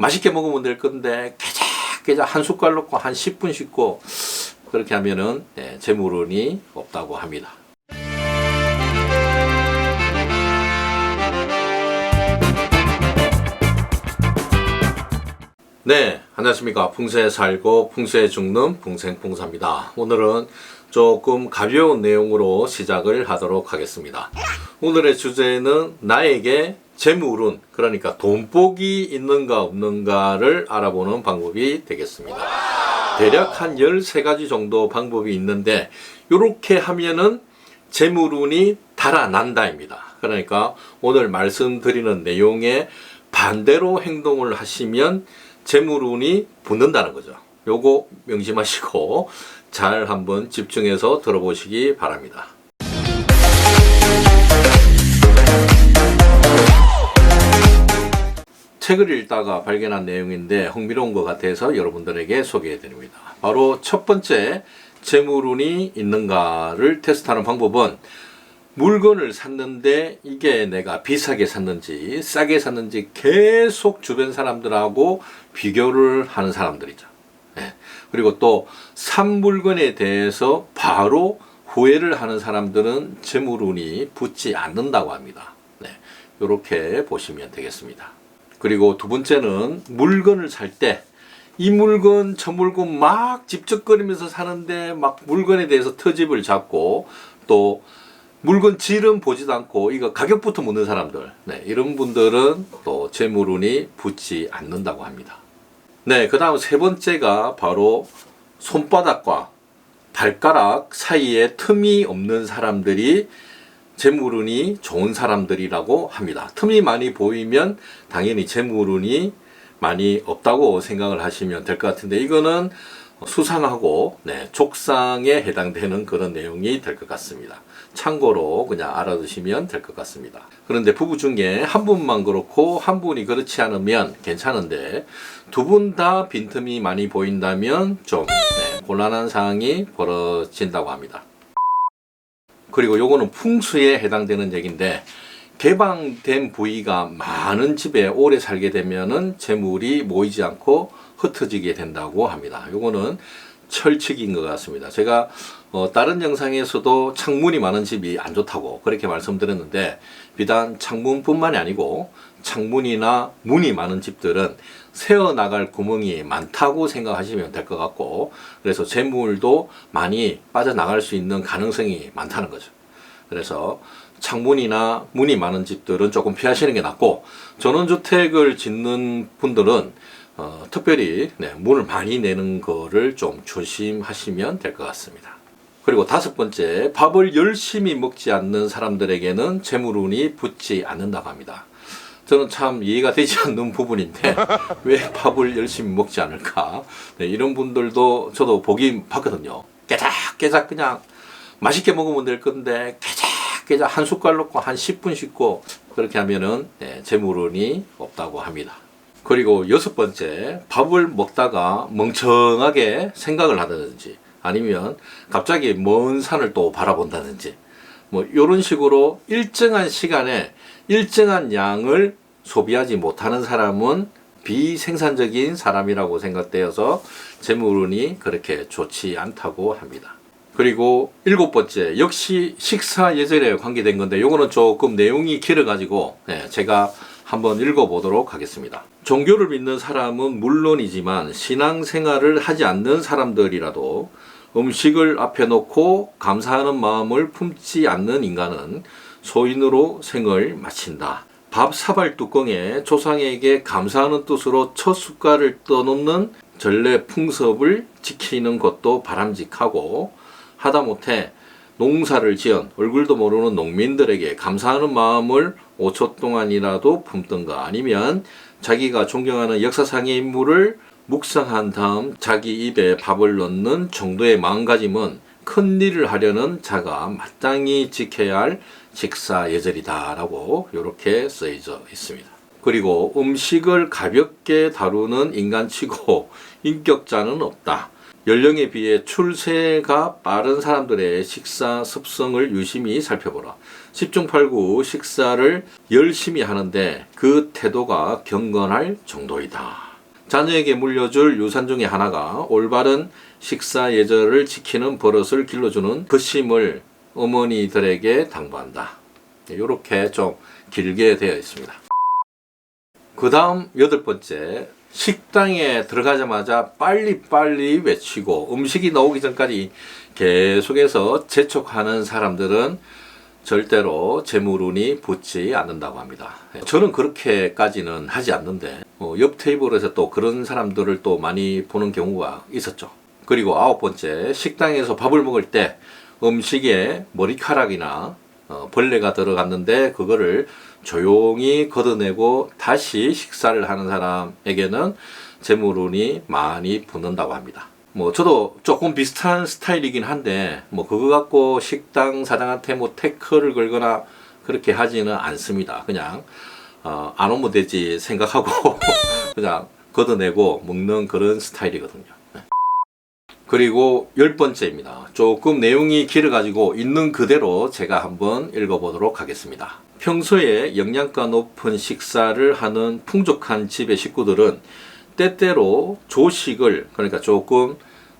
맛있게 먹으면 될 건데 깨작깨작 한 숟갈 넣고 한 10분 씻고 그렇게 하면은 예, 재물운이 없다고 합니다. 네, 안녕하십니까. 풍수에 살고 풍수에 죽는 풍생풍사입니다. 오늘은 조금 가벼운 내용으로 시작을 하도록 하겠습니다. 오늘의 주제는 나에게 재물운, 그러니까 돈복이 있는가 없는가를 알아보는 방법이 되겠습니다. 대략 한 13가지 정도 방법이 있는데, 이렇게 하면은 재물운이 달아난다입니다. 그러니까 오늘 말씀드리는 내용에 반대로 행동을 하시면 재물운이 붙는다는 거죠. 요거 명심하시고 잘 한번 집중해서 들어보시기 바랍니다. 책을 읽다가 발견한 내용인데 흥미로운 것 같아서 여러분들에게 소개해 드립니다. 바로 첫 번째 재물운이 있는가를 테스트하는 방법은 물건을 샀는데 이게 내가 비싸게 샀는지 싸게 샀는지 계속 주변 사람들하고 비교를 하는 사람들이죠. 예. 그리고 또 산 물건에 대해서 바로 후회를 하는 사람들은 재물운이 붙지 않는다고 합니다. 네. 이렇게 보시면 되겠습니다. 그리고 두 번째는 물건을 살 때 이 물건 저 물건 막 집적거리면서 사는데 막 물건에 대해서 터집을 잡고 또 물건 질은 보지도 않고 이거 가격부터 묻는 사람들 네, 이런 분들은 또 재물운이 붙지 않는다고 합니다. 네, 그 다음 세 번째가 바로 손바닥과 발가락 사이에 틈이 없는 사람들이 재물운이 좋은 사람들이라고 합니다. 틈이 많이 보이면 당연히 재물운이 많이 없다고 생각을 하시면 될 것 같은데 이거는 수상하고 네, 족상에 해당되는 그런 내용이 될 것 같습니다. 참고로 그냥 알아두시면 될 것 같습니다. 그런데 부부 중에 한 분만 그렇고 한 분이 그렇지 않으면 괜찮은데 두 분 다 빈틈이 많이 보인다면 좀 네, 곤란한 상황이 벌어진다고 합니다. 그리고 요거는 풍수에 해당되는 얘기인데 개방된 부위가 많은 집에 오래 살게 되면은 재물이 모이지 않고 흩어지게 된다고 합니다. 요거는 철칙인 것 같습니다. 제가 어, 다른 영상에서도 창문이 많은 집이 안 좋다고 그렇게 말씀드렸는데 비단 창문뿐만이 아니고 창문이나 문이 많은 집들은 새어 나갈 구멍이 많다고 생각하시면 될 것 같고 그래서 재물도 많이 빠져나갈 수 있는 가능성이 많다는 거죠. 그래서 창문이나 문이 많은 집들은 조금 피하시는 게 낫고 전원주택을 짓는 분들은 어, 특별히 네, 문을 많이 내는 거를 좀 조심하시면 될 것 같습니다. 그리고 다섯 번째, 밥을 열심히 먹지 않는 사람들에게는 재물운이 붙지 않는다고 합니다. 저는 참 이해가 되지 않는 부분인데 왜 밥을 열심히 먹지 않을까? 네, 이런 분들도 저도 보긴 봤거든요. 깨작깨작 그냥 맛있게 먹으면 될 건데 깨작깨작 한 숟갈 넣고 한 10분 씻고 그렇게 하면은 네, 재물운이 없다고 합니다. 그리고 여섯 번째, 밥을 먹다가 멍청하게 생각을 하다든지 아니면 갑자기 먼 산을 또 바라본다든지 뭐 이런 식으로 일정한 시간에 일정한 양을 소비하지 못하는 사람은 비생산적인 사람이라고 생각되어서 재물운이 그렇게 좋지 않다고 합니다. 그리고 일곱 번째 역시 식사 예절에 관계된 건데 요거는 조금 내용이 길어가지고 네, 제가 한번 읽어보도록 하겠습니다. 종교를 믿는 사람은 물론이지만 신앙생활을 하지 않는 사람들이라도 음식을 앞에 놓고 감사하는 마음을 품지 않는 인간은 소인으로 생을 마친다. 밥 사발 뚜껑에 조상에게 감사하는 뜻으로 첫 숟갈을 떠놓는 전례 풍습을 지키는 것도 바람직하고 하다못해 농사를 지은 얼굴도 모르는 농민들에게 감사하는 마음을 5초 동안이라도 품든가 아니면 자기가 존경하는 역사상의 인물을 묵상한 다음 자기 입에 밥을 넣는 정도의 마음가짐은 큰 일을 하려는 자가 마땅히 지켜야 할 식사 예절이다라고 이렇게 쓰여져 있습니다. 그리고 음식을 가볍게 다루는 인간치고 인격자는 없다. 연령에 비해 출세가 빠른 사람들의 식사 습성을 유심히 살펴보라. 10중 8구 식사를 열심히 하는데 그 태도가 경건할 정도이다. 자녀에게 물려줄 유산 중에 하나가 올바른 식사 예절을 지키는 버릇을 길러주는 그 심을 어머니들에게 당부한다. 이렇게 좀 길게 되어 있습니다. 그 다음 여덟 번째 식당에 들어가자마자 빨리빨리 외치고 음식이 나오기 전까지 계속해서 재촉하는 사람들은 절대로 재물운이 붙지 않는다고 합니다. 저는 그렇게까지는 하지 않는데 어, 옆 테이블에서 또 그런 사람들을 또 많이 보는 경우가 있었죠. 그리고 아홉 번째 식당에서 밥을 먹을 때 음식에 머리카락이나 어, 벌레가 들어갔는데 그거를 조용히 걷어내고 다시 식사를 하는 사람에게는 재물운이 많이 붙는다고 합니다. 뭐 저도 조금 비슷한 스타일이긴 한데 뭐 그거 갖고 식당 사장한테 뭐 태클을 걸거나 그렇게 하지는 않습니다. 그냥 어, 안 오면 되지 생각하고 그냥 걷어내고 먹는 그런 스타일이거든요. 네. 그리고 열 번째입니다. 조금 내용이 길어가지고 있는 그대로 제가 한번 읽어보도록 하겠습니다. 평소에 영양가 높은 식사를 하는 풍족한 집의 식구들은 때때로 조식을 그러니까 조금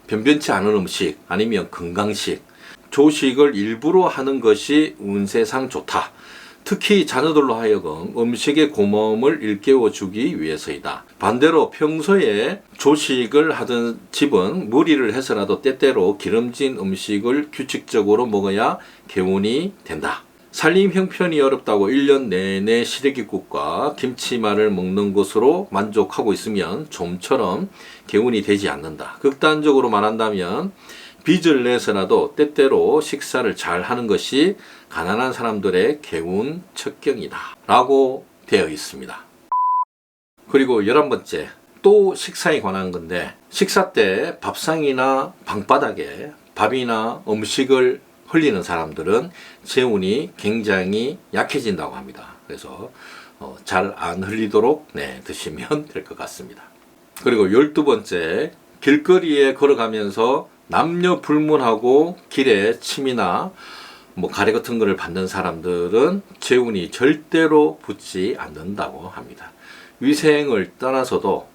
변변치 않은 음식 아니면 건강식 조식을 일부러 하는 것이 운세상 좋다. 특히 자녀들로 하여금 음식의 고마움을 일깨워 주기 위해서이다. 반대로 평소에 조식을 하던 집은 무리를 해서라도 때때로 기름진 음식을 규칙적으로 먹어야 개운이 된다. 살림 형편이 어렵다고 1년 내내 시래기국과 김치말을 먹는 것으로 만족하고 있으면 좀처럼 개운이 되지 않는다. 극단적으로 말한다면 빚을 내서라도 때때로 식사를 잘 하는 것이 가난한 사람들의 개운 척경이다. 라고 되어 있습니다. 그리고 열한 번째, 또 식사에 관한 건데, 식사 때 밥상이나 방바닥에 밥이나 음식을 흘리는 사람들은 재운이 굉장히 약해진다고 합니다. 그래서 어, 잘 안 흘리도록 네, 드시면 될 것 같습니다. 그리고 열두 번째, 길거리에 걸어가면서 남녀 불문하고 길에 침이나 뭐 가래 같은 거를 받는 사람들은 재운이 절대로 붙지 않는다고 합니다. 위생을 떠나서도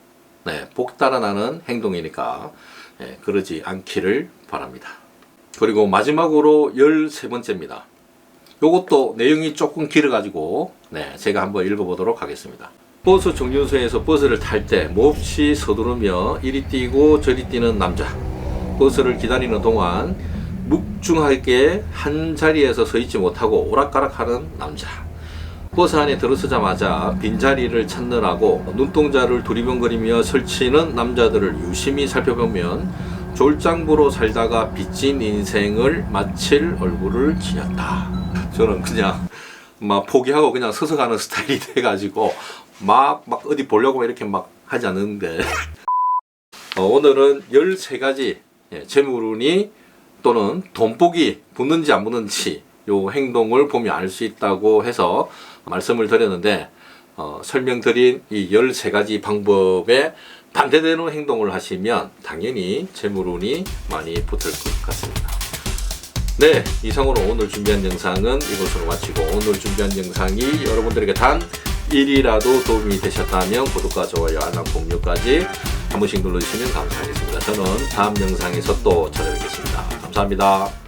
네, 복 달아나는 행동이니까 네, 그러지 않기를 바랍니다. 그리고 마지막으로 13번째입니다. 요것도 내용이 조금 길어가지고 네, 제가 한번 읽어보도록 하겠습니다. 버스 정류소에서 버스를 탈 때 몹시 서두르며 이리 뛰고 저리 뛰는 남자. 버스를 기다리는 동안 묵중하게 한 자리에서 서 있지 못하고 오락가락하는 남자. 버스 안에 들어서자마자 빈자리를 찾느라고 눈동자를 두리번거리며 설치는 남자들을 유심히 살펴보면 졸장부로 살다가 빚진 인생을 마칠 얼굴을 지녔다. 저는 그냥 막 포기하고 그냥 서서 가는 스타일이 돼가지고 막, 막 어디 보려고 이렇게 막 하지 않는데 어, 오늘은 13가지 예, 재물운이 또는 돈복이 붙는지 안 붙는지 요 행동을 보면 알 수 있다고 해서 말씀을 드렸는데 어, 설명드린 이 13가지 방법에 반대되는 행동을 하시면 당연히 재물운이 많이 붙을 것 같습니다. 네, 이상으로 오늘 준비한 영상은 이것으로 마치고 오늘 준비한 영상이 여러분들에게 단 1이라도 도움이 되셨다면 구독과 좋아요, 알람 공유까지 한 번씩 눌러주시면 감사하겠습니다. 저는 다음 영상에서 또 찾아뵙겠습니다. 감사합니다.